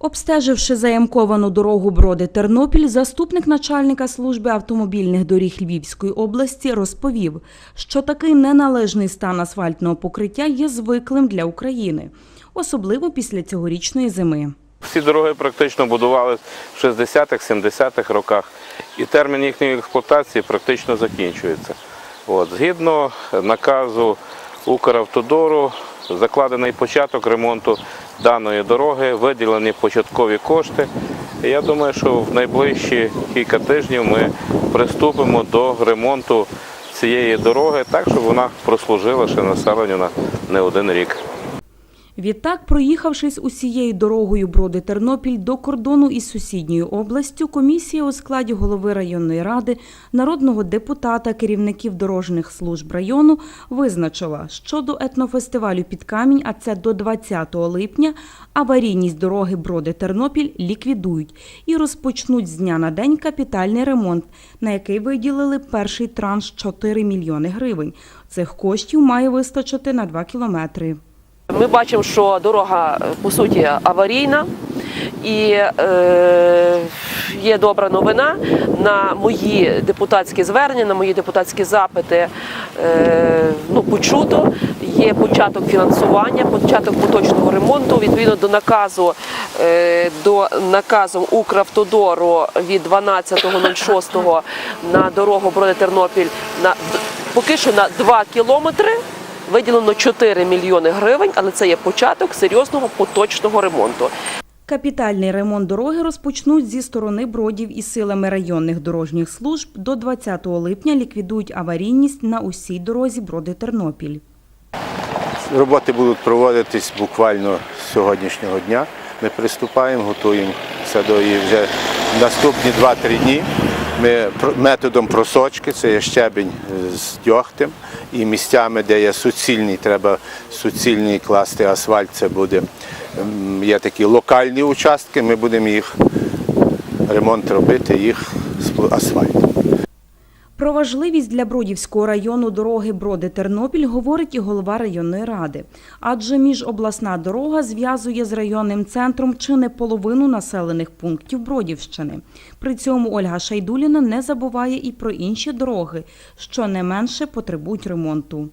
Обстеживши заямковану дорогу Броди Тернопіль, заступник начальника служби автомобільних доріг Львівської області розповів, що такий неналежний стан асфальтного покриття є звиклим для України, особливо після цьогорічної зими. Всі дороги практично будувалися в 60-х, 70-х роках, і термін їхньої експлуатації практично закінчується. От, згідно наказу Укравтодору, закладений початок ремонту даної дороги, виділені початкові кошти. Я думаю, що в найближчі кілька тижнів ми приступимо до ремонту цієї дороги так, щоб вона прослужила ще населенню на не один рік. Відтак, проїхавшись усією дорогою Броди Тернопіль до кордону із сусідньою областю, комісія у складі голови районної ради, народного депутата, керівників дорожніх служб району визначила, що до етнофестивалю під камінь, а це до 20 липня, аварійність дороги Броди Тернопіль ліквідують і розпочнуть з дня на день капітальний ремонт, на який виділили перший транш 4 мільйони гривень. Цих коштів має вистачити на 2 кілометри. Ми бачимо, що дорога по суті аварійна. І е, є добра новина на мої депутатські звернення, на мої депутатські запити е, ну, почуто. Є початок фінансування, початок поточного ремонту. Відповідно до наказу е, до наказу Укравтодору від 12.06 на дорогу Броди Тернопіль на поки що на 2 кілометри. Виділено 4 мільйони гривень, але це є початок серйозного поточного ремонту. Капітальний ремонт дороги розпочнуть зі сторони бродів і силами районних дорожніх служб. До 20 липня ліквідують аварійність на усій дорозі Броди Тернопіль. Роботи будуть проводитись буквально з сьогоднішнього дня. Ми приступаємо, готуємося до її вже наступні 2-3 дні. Ми методом просочки, це є щебень з дьогтем, і місцями, де є суцільний, треба суцільний класти асфальт, це буде є такі локальні участки, ми будемо їх ремонт робити, їх асфальтом. Про важливість для Бродівського району дороги Броди Тернопіль говорить і голова районної ради. Адже міжобласна дорога зв'язує з районним центром чи не половину населених пунктів Бродівщини. При цьому Ольга Шайдуліна не забуває і про інші дороги, що не менше потребують ремонту.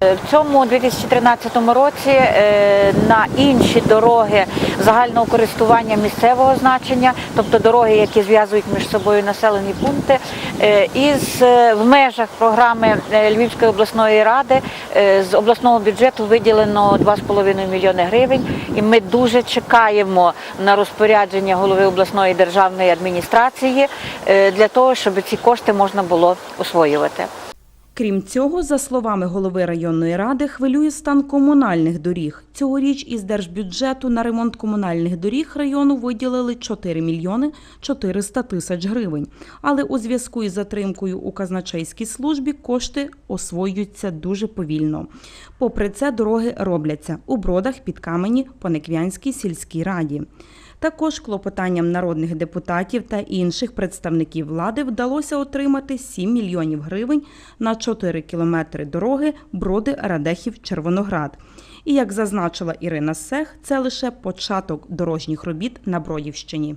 В цьому 2013 році е, на інші дороги загального користування місцевого значення, тобто дороги, які зв'язують між собою населені пункти, е, із е, в межах програми е, Львівської обласної ради е, з обласного бюджету виділено 2,5 мільйони гривень, і ми дуже чекаємо на розпорядження голови обласної державної адміністрації е, для того, щоб ці кошти можна було освоювати. Крім цього, за словами голови районної ради, хвилює стан комунальних доріг. Цьогоріч із держбюджету на ремонт комунальних доріг району виділили 4 мільйони 400 тисяч гривень. Але у зв'язку із затримкою у казначейській службі кошти освоюються дуже повільно. Попри це, дороги робляться у бродах під камені по сільській раді. Також клопотанням народних депутатів та інших представників влади вдалося отримати 7 мільйонів гривень на 4 кілометри дороги Броди Радехів Червоноград. І як зазначила Ірина Сех, це лише початок дорожніх робіт на Бродівщині.